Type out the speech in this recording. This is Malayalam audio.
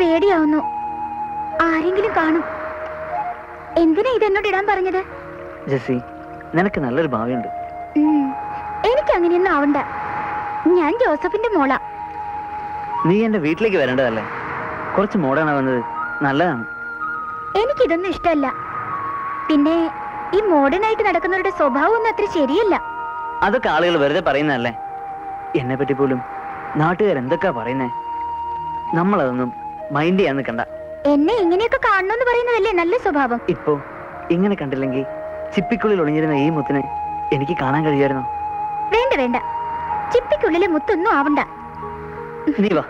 പേടിയാവുന്നു. ആരെങ്കിലും കാണും. എന്തിനാ ഇത് എന്നോട് ഇടാൻ പറഞ്ഞത്? ജെസ്സി നിനക്ക് നല്ലൊരു ഭാവിയുണ്ട്. എനിക്ക് അങ്ങനെയൊന്നും ആവണ്ട. ഞാൻ ജോസഫിന്റെ മോള. നീ എന്റെ വീട്ടിലേക്ക് വരേണ്ടതല്ലേ? കുറച്ച് മോഡേണാവുന്നത് നല്ലതാണ്. എനിക്കിതൊന്നും ഇഷ്ടമല്ല. പിന്നെ ഈ മോഡേൺ ആയിട്ട് നടക്കുന്നവരുടെ സ്വഭാവം ഒന്നും അത്ര ശരിയല്ല. അതൊക്കെ ആളുകൾ വെറുതെ പറയുന്നതല്ലേ? എന്നെ പറ്റി പോലും നാട്ടുകാർ എന്തൊക്കെയാ പറയുന്നേ? നമ്മളതൊന്നും മൈൻഡ് ചെയ്യാൻ നിൽക്കണ്ട. എന്നെ ഇങ്ങനെയൊക്കെ കാണണമെന്ന് പറയുന്നതല്ലേ നല്ല സ്വഭാവം. ഇപ്പോ ഇങ്ങനെ കണ്ടില്ലെങ്കിൽ ചിപ്പിക്കുള്ളിൽ ഒളിഞ്ഞിരുന്ന ഈ മുത്തിനെ എനിക്ക് കാണാൻ കഴിയായിരുന്നു? വേണ്ട വേണ്ട. ചിപ്പിക്കുള്ളിലെ മുത്തൊന്നും ആവണ്ട. നീ വാ.